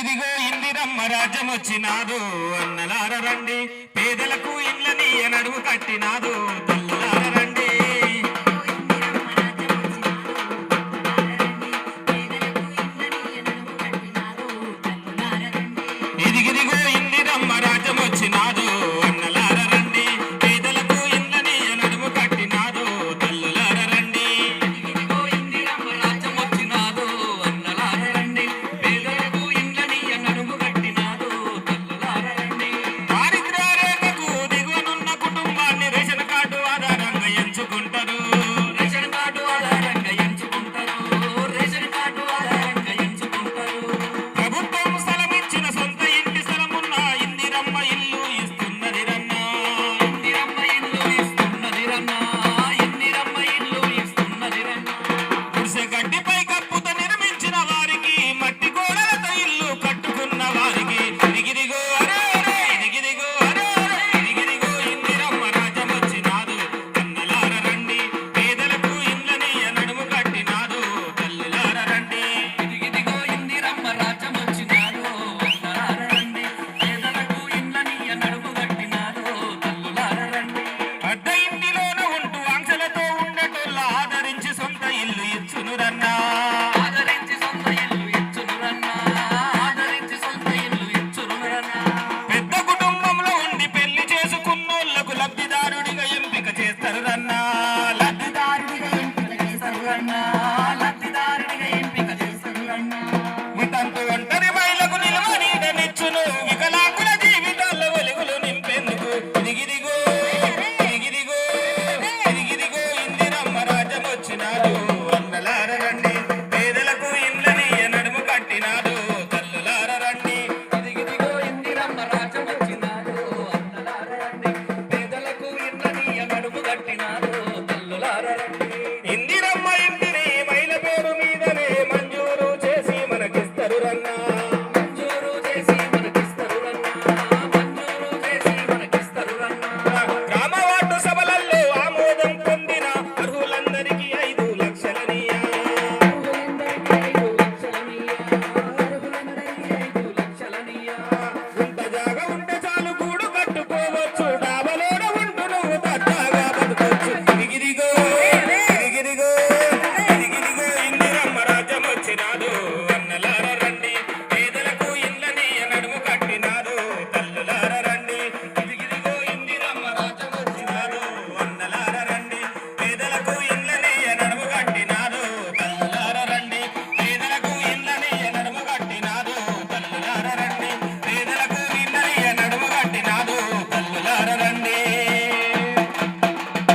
ఇదిగో ఇందిరమ్మ రాజ్యం వచ్చినాదు అన్నలార రండి. పేదలకు ఇండ్లని అడుగు కట్టినాదు. ಗುಡ್ಸೆ ಕಟ್ಟಿ ఇచ్చునురన్నా. పెద్ద కుటుంబంలో ఉండి పెళ్ళి చేసుకున్నోళ్ళకు లబ్ధిదారుడిగా ఎంపిక చేస్తారు రన్నా లబ్ధిదారుడిగా ఎంపిక చేస్తారు రన్నా లబ్ధిదారుడిగా ఎంపిక చేస్తారు తల్లులారా